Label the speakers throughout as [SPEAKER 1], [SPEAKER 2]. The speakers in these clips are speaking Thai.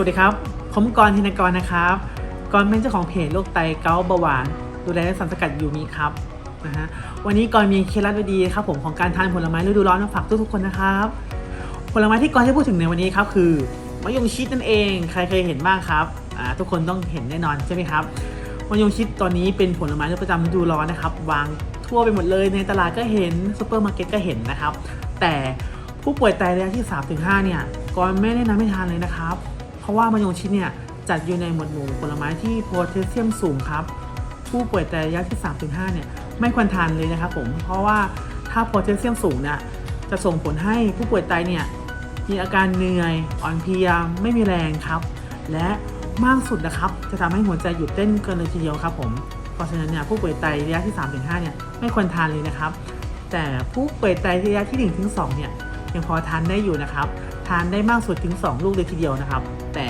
[SPEAKER 1] สวัสดีครับ ผมกรธินกรนะครับกรเป็นเจ้าของเพจโรคไตเกาเบาหวาน ดูแลสารสกัดยูมีครับนะฮะวันนี้กรมีเคล็ดลับดีครับผมของการทานผลไม้ฤดูร้อนมาฝากทุกๆคนนะครับ ผลไม้ที่กรจะพูดถึงในวันนี้ครับคือมะยงชิดนั่นเอง ใครเคยเห็นบ้างครับอ่าทุกคนต้องเห็นแน่นอนใช่ไหมครับมะยงชิดตอนนี้เป็นผลไม้ประจำฤดูร้อนนะครับ วางทั่วไปหมดเลยในตลาดก็เห็นซูเปอร์มาร์เก็ตก็เห็นนะครับ แต่ผู้ป่วยไตระยะที่ 3-5 เนี่ยก่อนไม่แนะนำให้ทานเลยนะครับ ราะว่ามะยงชิดเนี่ยจัดอยู่ในหมวดหมู่ผลไม้ที่โพแทสเซียมสูงครับ ผู้ป่วยไตระยะที่ 3-5 เนี่ยไม่ควรทานเลยนะครับผม เพราะว่าถ้าโพแทสเซียมสูงเนี่ยจะส่งผลให้ผู้ป่วยไตเนี่ยมีอาการเหนื่อย อ่อนเพลียไม่มีแรงครับ และมากสุดนะครับ จะทำให้หัวใจหยุดเต้นเกินเลยทีเดียวครับผม เพราะฉะนั้นเนี่ยผู้ป่วยไตระยะที่ 3-5 เนี่ยไม่ควรทานเลยนะครับ แต่ผู้ป่วยไตระยะที่1ถึง2เนี่ยยังพอทานได้อยู่นะครับ ทานได้มากสุดถึง 2 ลูกเลยทีเดียวนะครับ แต่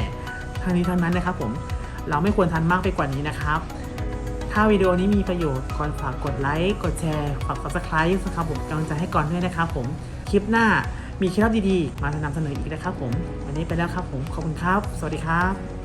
[SPEAKER 1] ทั้งนี้ทั้งนั้นนะครับผมเราไม่ควรทานมากไปกว่านี้นะครับ ถ้าวิดีโอนี้มีประโยชน์ก่อนฝากกดไลค์กดแชร์ฝาก subscribe นะครับผมกำลังใจให้ก่อนด้วยนะครับผมคลิปหน้ามีเคล็ดลับดีๆ มานำเสนออีกนะครับผม วันนี้ไปแล้วครับผม ขอบคุณครับ สวัสดีครับ